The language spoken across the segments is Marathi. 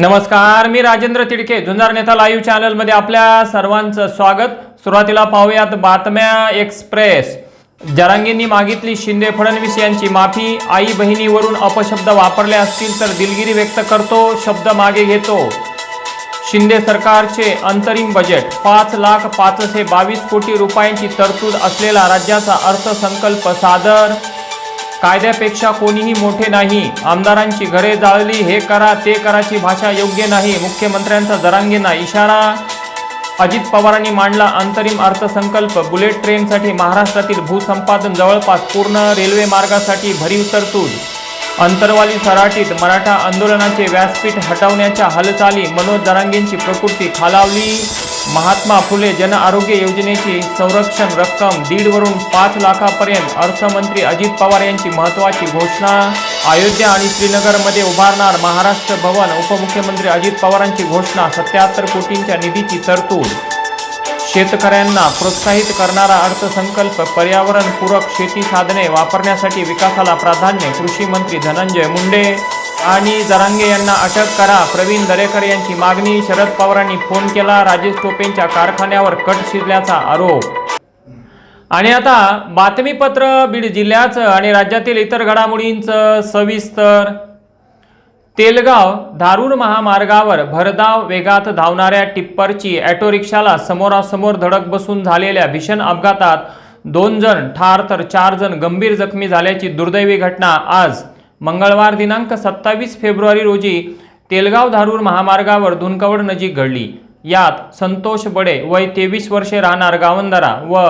नमस्कार मी राजेंद्र तिडके जुंजार नेता लाईव्ह चॅनलमध्ये आपल्या सर्वांचं स्वागत. सुरुवातीला पाहूयात बातम्या एक्सप्रेस. जरांगींनी मागितली शिंदे फडणवीस यांची माफी. आई बहिणीवरून अपशब्द वापरले असतील तर दिलगिरी व्यक्त करतो शब्द मागे घेतो. शिंदे सरकारचे अंतरिम बजेट पाच लाख पाचशे बावीस कोटी रुपयांची तरतूद असलेला राज्याचा अर्थसंकल्प सादर कायद्यापेक्षा कोणीही मोठे नाही. आमदारांची घरे जाळली हे करा ते कराची भाषा योग्य नाही. मुख्यमंत्र्यांचा जरांगेंना इशारा. अजित पवारांनी मांडला अंतरिम अर्थसंकल्प. बुलेट ट्रेनसाठी महाराष्ट्रातील भूसंपादन जवळपास पूर्ण रेल्वे मार्गासाठी भरीव तरतूद. अंतरवाली सराटीत मराठा आंदोलनाचे व्यासपीठ हटवण्याच्या हालचाली. मनोज जरांगेंची प्रकृती खालावली. महात्मा फुले जन आरोग्य योजनेची संरक्षण रक्कम दीडवरून पाच लाखापर्यंत अर्थमंत्री अजित पवार यांची महत्त्वाची घोषणा. अयोध्या आणि श्रीनगरमध्ये उभारणार महाराष्ट्र भवन उपमुख्यमंत्री अजित पवारांची घोषणा सत्याहत्तर कोटींच्या निधीची तरतूद. शेतकऱ्यांना प्रोत्साहित करणारा अर्थसंकल्प पर्यावरणपूरक शेती साधने वापरण्यासाठी विकासाला प्राधान्य कृषी मंत्री धनंजय मुंडे. आणि जरांगे यांना अटक करा. प्रवीण दरेकर यांची मागणी शरद पवारांनी फोन केला राजेश टोपेंच्या कारखान्यावर कट शिजल्याचा आरोप. आणि आता बातमीपत्र बीड जिल्ह्याचं आणि राज्यातील इतर घडामोडींचं सविस्तर. तेलगाव धारूर महामार्गावर भरधाव वेगात धावणाऱ्या टिप्परची ॲटो रिक्षाला समोरासमोर धडक बसून झालेल्या भीषण अपघातात दोन जण ठार तर चार जण गंभीर जखमी झाल्याची दुर्दैवी घटना आज मंगळवार दिनांक सत्तावीस फेब्रुवारी रोजी तेलगाव धारूर महामार्गावर धुनकवड नजीक घडली. यात संतोष बडे वय तेवीस वर्षे राहणार गावंदरा व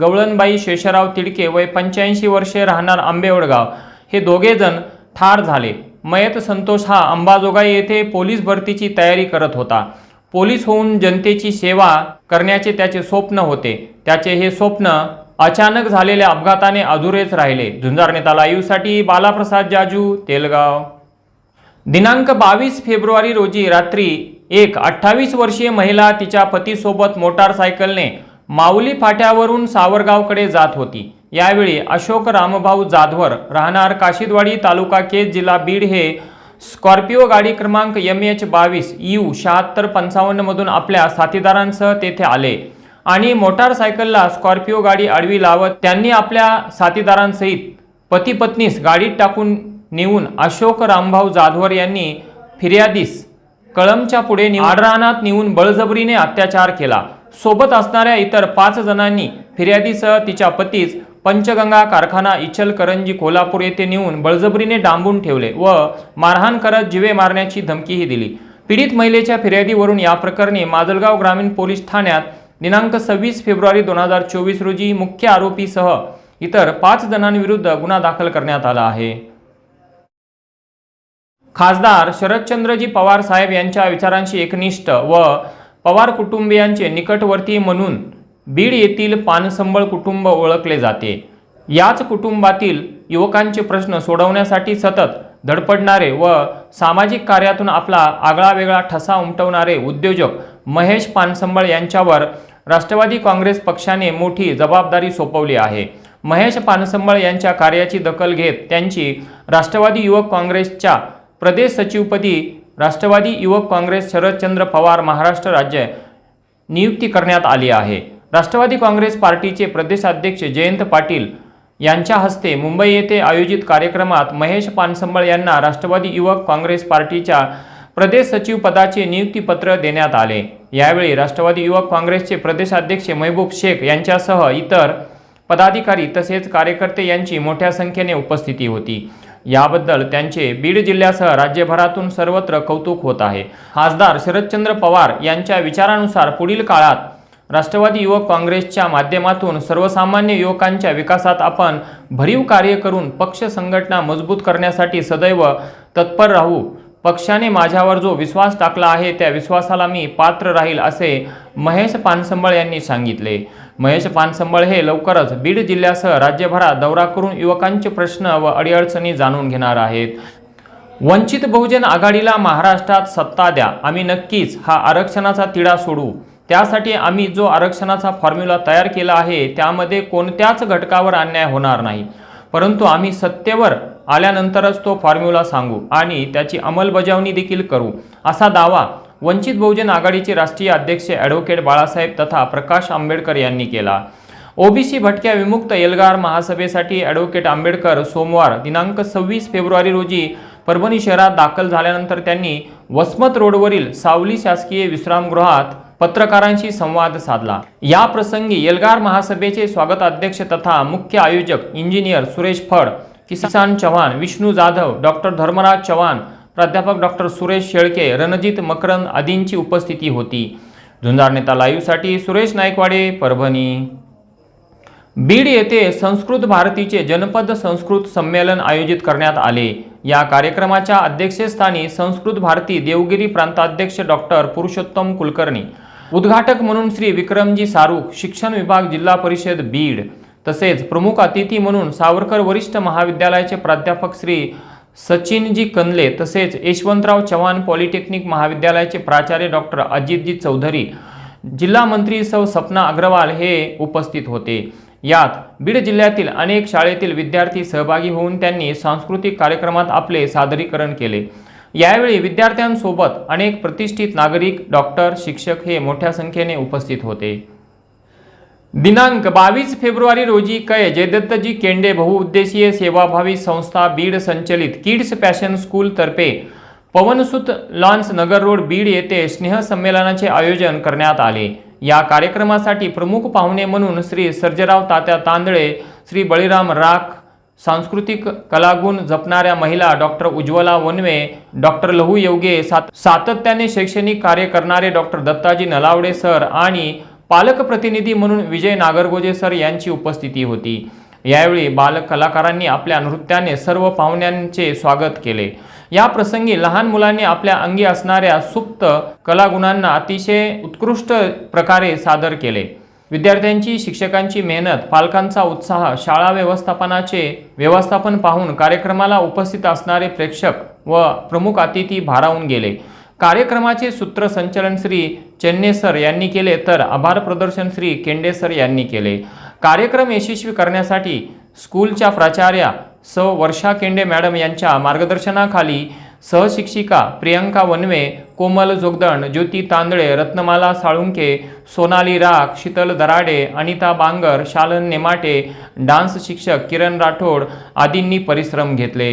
गवळणबाई शेषराव तिडके वय पंच्याऐंशी वर्षे राहणार आंबेवडगाव. हे दोघेजण ठार झाले. मयत संतोष हा अंबाजोगाई येथे पोलीस भरतीची तयारी करत होता. पोलीस होऊन जनतेची सेवा करण्याचे त्याचे स्वप्न होते. त्याचे हे स्वप्न अचानक झालेल्या अपघाताने अधुरेच राहिले. झुंजार नेता लाईव्हसाठी बालाप्रसाद जाजू तेलगाव. दिनांक बावीस फेब्रुवारी रोजी रात्री एक अठ्ठावीस वर्षीय महिला तिच्या पतीसोबत मोटारसायकलने माऊली फाट्यावरून सावरगावकडे जात होती. यावेळी अशोक रामभाऊ जाधवर राहणार काशिदवाडी तालुका केज जिल्हा बीड हे स्कॉर्पिओ गाडी क्रमांक एम एच बावीस यू शहात्तर पंचावन्नमधून आपल्या साथीदारांसह तेथे आले. आणि मोटारसायकलला स्कॉर्पिओ गाडी आडवी लावत त्यांनी आपल्या साथीदारांसहित पती पत्नीस गाडीत टाकून नेऊन अशोक रामभाऊ जाधवर यांनी फिर्यादीस कळमच्या पुढे आडरानात नेऊन बळजबरीने अत्याचार केला. सोबत असणाऱ्या इतर पाच जणांनी फिर्यादीसह तिच्या पतीस पंचगंगा कारखाना इचलकरंजी कोल्हापूर येथे नेऊन बळजबरीने डांबून ठेवले व मारहाण करत जिवे मारण्याची धमकीही दिली. पीडित महिलेच्या फिर्यादीवरून या प्रकरणी माजलगाव ग्रामीण पोलीस ठाण्यात दिनांक सव्वीस फेब्रुवारी दोन हजार चोवीस रोजी मुख्य आरोपीसह इतर पाच जणांविरुद्ध गुन्हा दाखल करण्यात आला आहे. खासदार शरदचंद्रजी पवार साहेब यांच्या विचारांशी एकनिष्ठ व पवार कुटुंबियांचे निकटवर्ती म्हणून बीड येथील पानसंबळ कुटुंब ओळखले जाते. याच कुटुंबातील युवकांचे प्रश्न सोडवण्यासाठी सतत धडपडणारे व सामाजिक कार्यातून आपला आगळा वेगळा ठसा उमटवणारे उद्योजक महेश पानसंबळ यांच्यावर राष्ट्रवादी काँग्रेस पक्षाने मोठी जबाबदारी सोपवली आहे. महेश पानसंबळ यांच्या कार्याची दखल घेत त्यांची राष्ट्रवादी युवक काँग्रेसच्या प्रदेश सचिवपदी राष्ट्रवादी युवक काँग्रेस शरदचंद्र पवार महाराष्ट्र राज्य नियुक्ती करण्यात आली आहे. राष्ट्रवादी काँग्रेस पार्टीचे प्रदेशाध्यक्ष जयंत पाटील यांच्या हस्ते मुंबई येथे आयोजित कार्यक्रमात महेश पानसंबळ यांना राष्ट्रवादी युवक काँग्रेस पार्टीच्या प्रदेश सचिव पदाचे नियुक्तीपत्र देण्यात आले. यावेळी राष्ट्रवादी युवक काँग्रेसचे प्रदेशाध्यक्ष महबूब शेख यांच्यासह इतर पदाधिकारी तसेच कार्यकर्ते यांची मोठ्या संख्येने उपस्थिती होती. याबद्दल त्यांचे बीड जिल्ह्यासह राज्यभरातून सर्वत्र कौतुक होत आहे. खासदार शरदचंद्र पवार यांच्या विचारानुसार पुढील काळात राष्ट्रवादी युवक काँग्रेसच्या माध्यमातून सर्वसामान्य युवकांच्या विकासात आपण भरीव कार्य करून पक्ष संघटना मजबूत करण्यासाठी सदैव तत्पर राहू पक्षाने माझ्यावर जो विश्वास टाकला आहे त्या विश्वासाला मी पात्र राहील असे महेश पानसंबळ यांनी सांगितले. महेश पानसंबळ हे लवकरच बीड जिल्ह्यासह राज्यभरात दौरा करून युवकांचे प्रश्न व अडीअडचणी जाणून घेणार आहेत. वंचित बहुजन आघाडीला महाराष्ट्रात सत्ता द्या आम्ही नक्कीच हा आरक्षणाचा तिढा सोडू. त्यासाठी आम्ही जो आरक्षणाचा फॉर्म्युला तयार केला आहे त्यामध्ये कोणत्याच घटकावर अन्याय होणार नाही. परंतु आम्ही सत्तेवर आल्यानंतरच तो फॉर्म्युला सांगू आणि त्याची अंमलबजावणी देखील करू. असा दावा वंचित बहुजन आघाडीचे राष्ट्रीय अध्यक्ष ॲडव्होकेट बाळासाहेब तथा प्रकाश आंबेडकर यांनी केला. ओबीसी भटक्या विमुक्त एल्गार महासभेसाठी ॲडव्होकेट आंबेडकर सोमवार दिनांक सव्वीस फेब्रुवारी रोजी परभणी शहरात दाखल झाल्यानंतर त्यांनी वसमत रोडवरील सावली शासकीय विश्रामगृहात पत्रकारांशी संवाद साधला. या प्रसंगी एल्गार महासभेचे स्वागताध्यक्ष तथा मुख्य आयोजक इंजिनियर सुरेश फड किसान चव्हाण विष्णू जाधव डॉक्टर धर्मराज चव्हाण प्राध्यापक डॉक्टर सुरेश शेळके रणजित मकरंद आदींची उपस्थिती होती. झुंजार नेता लाईव्हसाठी सुरेश नायकवाडे परभणी. बीड येथे संस्कृत भारतीचे जनपद संस्कृत संमेलन आयोजित करण्यात आले. या कार्यक्रमाच्या अध्यक्षस्थानी संस्कृत भारती देवगिरी प्रांताध्यक्ष डॉक्टर पुरुषोत्तम कुलकर्णी. उद्घाटक म्हणून श्री विक्रमजी सारूख शिक्षण विभाग जिल्हा परिषद बीड. तसेच प्रमुख अतिथी म्हणून सावरकर वरिष्ठ महाविद्यालयाचे प्राध्यापक श्री सचिनजी कंदले तसेच यशवंतराव चव्हाण पॉलिटेक्निक महाविद्यालयाचे प्राचार्य डॉक्टर अजितजी चौधरी जिल्हा मंत्री सौ सपना अग्रवाल हे उपस्थित होते. यात बीड जिल्ह्यातील अनेक शाळेतील विद्यार्थी सहभागी होऊन त्यांनी सांस्कृतिक कार्यक्रमात आपले सादरीकरण केले. यावेळी विद्यार्थ्यांसोबत अनेक प्रतिष्ठित नागरिक डॉक्टर शिक्षक हे मोठ्या संख्येने उपस्थित होते. दिनांक बावीस फेब्रुवारी रोजी कै जयदत्तजी केंडे बहुउद्देशीय सेवाभावी संस्था बीड संचलित किड्स पॅशन स्कूल तर्फे पवनसुत लॉन्स नगर रोड बीड येथे स्नेहसंमेलनाचे आयोजन करण्यात आले. या कार्यक्रमासाठी प्रमुख पाहुणे म्हणून श्री सर्जराव तात्या तांदळे श्री बळीराम राख सांस्कृतिक कलागुण जपणाऱ्या महिला डॉक्टर उज्ज्वला वनवे डॉक्टर लहू योगे सात सातत्याने शैक्षणिक कार्य करणारे डॉक्टर दत्ताजी नलावडे सर आणि पालक प्रतिनिधी म्हणून विजय नागरगोजे सर यांची उपस्थिती होती. यावेळी बालक कलाकारांनी आपल्या नृत्याने सर्व पाहुण्यांचे स्वागत केले. या प्रसंगी लहान मुलांनी आपल्या अंगी असणाऱ्या सुप्त कलागुणांना अतिशय उत्कृष्ट प्रकारे सादर केले. विद्यार्थ्यांची शिक्षकांची मेहनत पालकांचा उत्साह शाळा व्यवस्थापनाचे व्यवस्थापन पाहून कार्यक्रमाला उपस्थित असणारे प्रेक्षक व प्रमुख अतिथी भारावून गेले. कार्यक्रमाचे सूत्रसंचलन श्री चेन्नेसर यांनी केले तर आभार प्रदर्शन श्री केंडेसर यांनी केले. कार्यक्रम यशस्वी करण्यासाठी स्कूलच्या प्राचार्या स वर्षा केंडे मॅडम यांच्या मार्गदर्शनाखाली सहशिक्षिका प्रियंका वनवे कोमल जोगदंड ज्योती तांदळे रत्नमाला साळुंके सोनाली राख शीतल दराडे अनिता बांगर शालन नेमाटे डान्स शिक्षक किरण राठोड आदींनी परिश्रम घेतले.